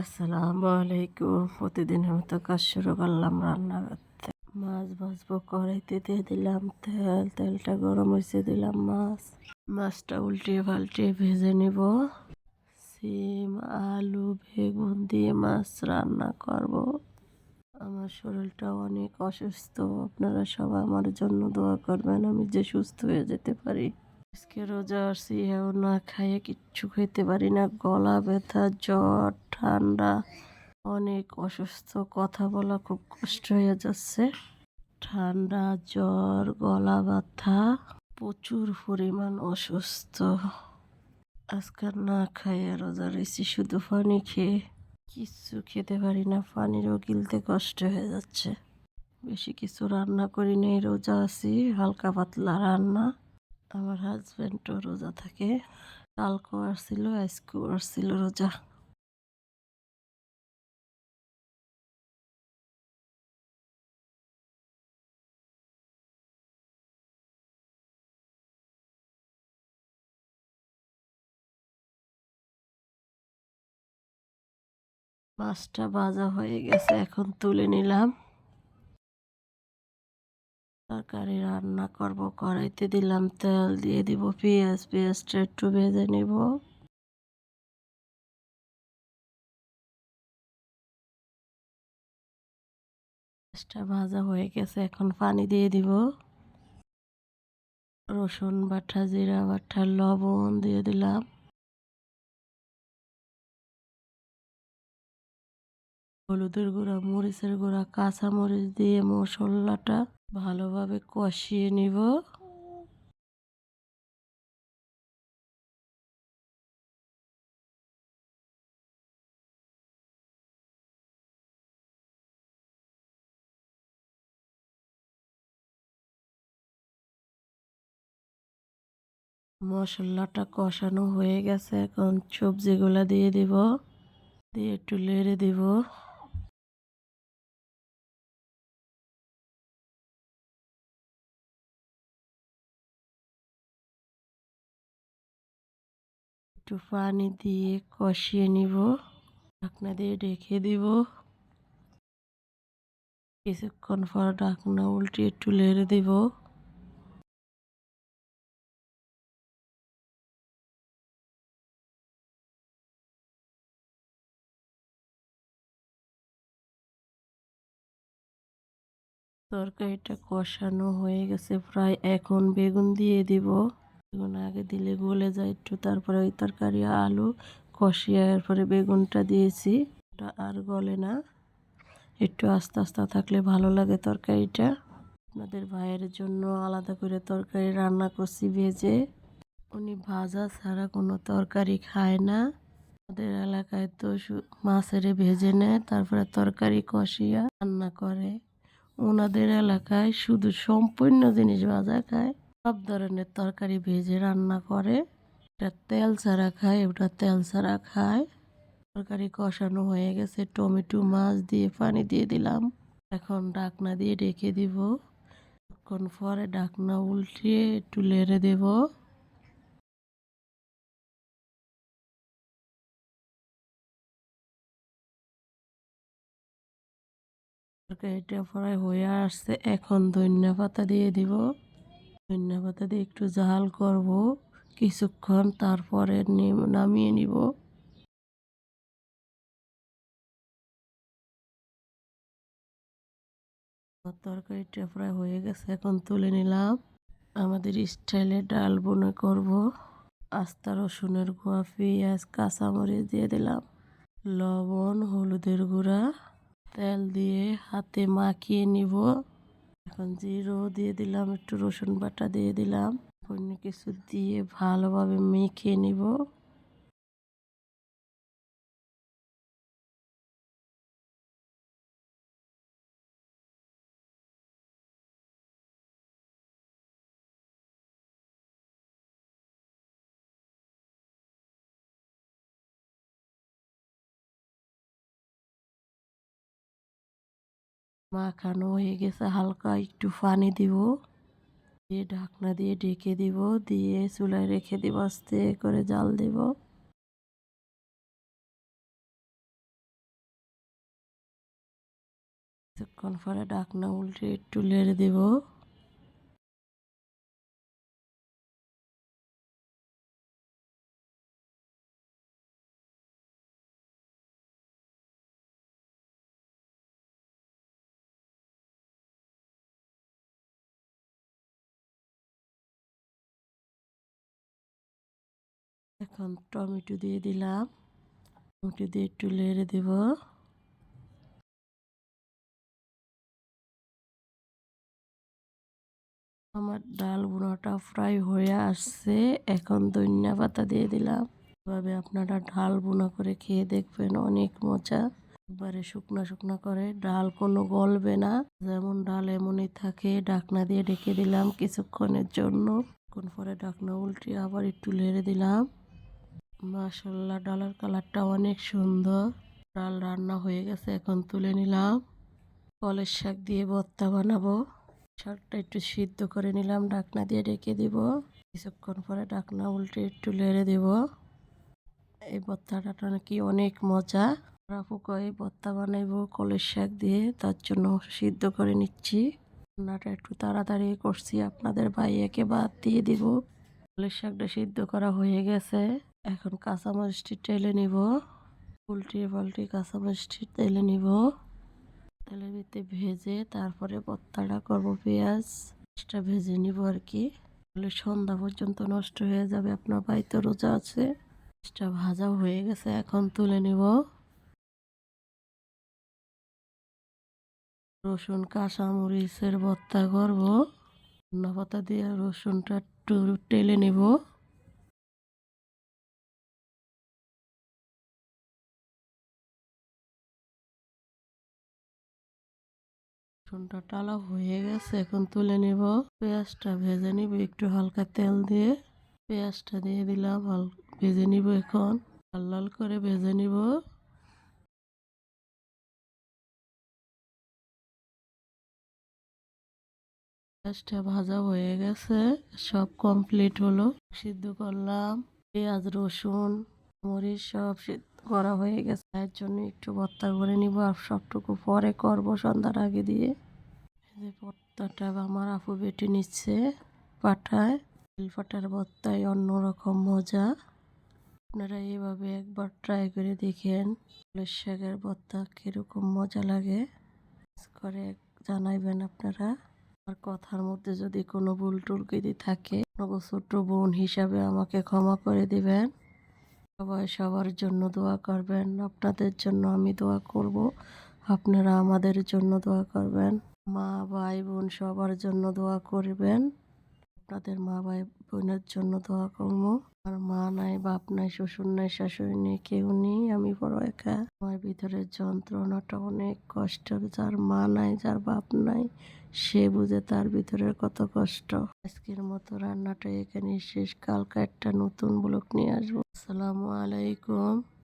আসসালামু আলাইকুম। প্রতিদিনের মতো কাজ শুরু করলাম রান্না করতে মাছ ভাজবো, কড়াইতে দিয়ে দিলাম তেল, তেলটা গরম হয়েছে, দিলাম মাছ। মাছটা উল্টিয়ে পাল্টিয়ে ভেজে নিব। সিম, আলু, বেগুন দিয়ে মাছ রান্না করব। আমার শরীরটা অনেক অসুস্থ। আপনারা সবাই আমার জন্য দোয়া করবেন, আমি যে সুস্থ হয়ে যেতে পারি। আজকে রোজা আসি, এও না খাইয়ে কিচ্ছু খেতে পারি না। গলা ব্যথা, জ্বর, ঠান্ডা, অনেক অসুস্থ। কথা বলা খুব কষ্ট হয়ে যাচ্ছে। ঠান্ডা, জ্বর, গলা ব্যথা, প্রচুর পরিমাণ অসুস্থ। আজকাল না খাইয়ে রোজা রয়েছি, শুধু পানি খেয়ে। কিচ্ছু খেতে পারি না, পানিরও গিলতে কষ্ট হয়ে যাচ্ছে। বেশি কিছু রান্না করি নেই, রোজা আছি হালকা পাতলা রান্না। আমার হাজব্যান্ডও রোজা থাকে, কালকেও আসছিল, আজকেও আসছিল রোজা। মাছটা ভাজা হয়ে গেছে, এখন তুলে নিলাম। তরকারি রান্না করব। কড়াইতে দিলাম তেল, দিয়ে দিব পেঁয়াজ, পেঁয়াজটা একটু ভেজে নেব। পেঁয়াজটা ভাজা হয়ে গেছে, এখন পানি দিয়ে দিব। রসুন বাটা, জিরা বাটা, লবণ দিয়ে দিলাম। হলুদের গুঁড়া, মরিচের গুঁড়া কাঁচা মরিচ দিয়ে মশলাটা ভালোভাবে কষিয়ে নিব। মশলাটা কষানো হয়ে গেছে, এখন সবজিগুলা দিয়ে দিব। দিয়ে একটু লেড়ে দিব। একটু পানি দিয়ে কষিয়ে নিব। ঢাকনা দিয়ে ঢেকে দিব। কিছুক্ষণ পর ঢাকনা উল্টে একটু লেড়ে দিব। তরকারিটা কষানো হয়ে গেছে। প্রায় এখন বেগুন দিয়ে দিব। বেগুন আগে দিলে গলে যায় একটু, তারপরে ওই তরকারি, আলু কষিয়ে পরে বেগুনটা দিয়েছি। ওটা আর গলে না। একটু আস্তে আস্তে থাকলে ভালো লাগে তরকারিটা। আপনাদের ভাইয়ের জন্য আলাদা করে তরকারি রান্না করছি ভেজে। উনি ভাজা ছাড়া কোনো তরকারি খায় না। আমাদের এলাকায় তো মাছের ভেজে নেয়, তারপরে তরকারি কষিয়া রান্না করে। ওনাদের এলাকায় শুধু সম্পূর্ণ জিনিস ভাজা খায়। সব ধরনের তরকারি ভেজে রান্না করে। এটা তেল ছাড়া খায়, ওটা তেল ছাড়া খায়। তরকারি কষানো হয়ে গেছে। টমেটো মাছ দিয়ে পানি দিয়ে দিলাম। এখন ডাকনা দিয়ে রেখে দিব। কিছুক্ষণ পরে ডাকনা উল্টিয়ে একটু লেড়ে দেব। তরকারিটা প্রায় হয়ে আসছে। এখন ধনিয়া পাতা দিয়ে দিব। ধনিয়া পাতা দিয়ে একটু জাল করব, কিছুক্ষণ তারপরে নামিয়ে নিব। তরকারিটা প্রায় হয়ে গেছে, এখন তুলে নিলাম। আমাদের স্টাইলে ডাল বনে করব। আস্তা, রসুনের গুঁড়া, পেঁয়াজ, কাঁচামরিচ দিয়ে দিলাম। লবণ, হলুদের গুঁড়া, তেল দিয়ে হাতে মাখিয়ে নিব। এখন জিরো দিয়ে দিলাম, একটু রসুন বাটা দিয়ে দিলাম। অন্য কিছু দিয়ে ভালোভাবে মেখে নিব। মাখানো হয়ে গেছে, হালকা একটু পানি দিব। দিয়ে ঢাকনা দিয়ে ঢেকে দিব, দিয়ে চুলায় রেখে দিব, আস্তে করে জাল দিব। কিছুক্ষণ পরে ঢাকনা উল্টে একটু লেড়ে দেবো। এখন টমেটো দিয়ে দিলাম। টমেটো দিয়ে একটু লেড়ে দেব। আমার ডাল বুনাটা ফ্রাই হয়ে আসছে। এখন ধনিয়া পাতা দিয়ে দিলাম। এভাবে আপনারা ডাল বুনা করে খেয়ে দেখবেন অনেক মজা। একবারে শুকনো শুকনো করে। ডাল কোনো গলবে না। যেমন ডাল এমনই থাকে। ডাকনা দিয়ে ঢেকে দিলাম কিছুক্ষণের জন্য। কোন পরে ডাকনা উল্টে আবার একটু লেড়ে দিলাম। মাশাল্লাহ ডালের কালারটা অনেক সুন্দর। ডাল রান্না হয়ে গেছে, এখন তুলে নিলাম। কলের শাক দিয়ে ভর্তা বানাবো। শাকটা একটু সিদ্ধ করে নিলাম ডাকনা দিয়ে ঢেকে দিব। কিছুক্ষণ পরে ডাকনা উল্টে একটু লেড়ে দিব। এই ভর্তাটা নাকি অনেক মজা। আপু এই ভর্তা বানাইবো কলের শাক দিয়ে, তার জন্য সিদ্ধ করে নিচ্ছি। রান্নাটা একটু তাড়াতাড়ি করছি, আপনাদের ভাইয়াকে বাদ দিয়ে দিব। কলের শাকটা সিদ্ধ করা হয়ে গেছে। এখন কাঁচামরিচটি টেলে নিব। উল্টিয়ে পাল্টিয়ে কাঁচামরিচটি তেলে নিব। তেলের ভিতরে ভেজে তারপরে ভর্তাটা করব পেঁয়াজ। পেঁয়াজটা ভেজে নিব আর কি। তাহলে সন্ধ্যা পর্যন্ত নষ্ট হয়ে যাবে, আপনার বাড়িতে রোজা আছে। পেঁয়াজটা ভাজা হয়ে গেছে, এখন তুলে নিব। রসুন কাঁচা মরিচের ভর্তা করব। ধন্যা পাতা দিয়ে রসুনটা একটু টেলে নিব। রসুনটা টালা হয়ে গেছে, এখন তুলে নিব। পেঁয়াজটা ভেজে নিব একটু হালকা তেল দিয়ে। পেঁয়াজটা দিয়ে দিলাম ভেজে নিব এখন। লাল লাল করে ভেজে নিব। পেঁয়াজটা ভাজা হয়ে গেছে, সব কমপ্লিট হলো। সিদ্ধ করলাম। পেঁয়াজ, রসুন মরিচ সব সিদ্ধ করা হয়ে গেছে। এর জন্য একটু ভর্তা করে নিব আর সবটুকু পরে করব সন্ধ্যার আগে দিয়ে। ভর্তাটা আমার আপু বেটে নিচ্ছে পাঠায়। পাটার ভর্তায় অন্যরকম মজা। আপনারা এইভাবে একবার ট্রাই করে দেখেন শাকের ভর্তা কীরকম মজা লাগে। করে জানাইবেন আপনারা। আর কথার মধ্যে যদি কোনো ভুল টুলকিদি থাকে ছোট বোন হিসাবে আমাকে ক্ষমা করে দিবেন। সবাই সবার জন্য দোয়া করবেন, আপনাদের জন্য আমি দোয়া করব। আপনারা আমাদের জন্য দোয়া করবেন। মা, ভাই, বোন সবার জন্য দোয়া করবেন। আপনাদের মা, ভাই, বোনের জন্য দোয়া করব। আমার মা নাই, বাপ নাই, শ্বশুর নাই, শাশুড়ি নেই, কেউ নেই, আমি বড় একা। আমার ভিতরের যন্ত্রণাটা অনেক কষ্টের, যার মা নাই, যার বাপ নাই সে বুঝে তার ভিতরের কত কষ্ট। আজকের মতো রান্নাটা এখানে শেষ। কালকে একটা নতুন ব্লক নিয়ে আসব। আসসালামু আলাইকুম।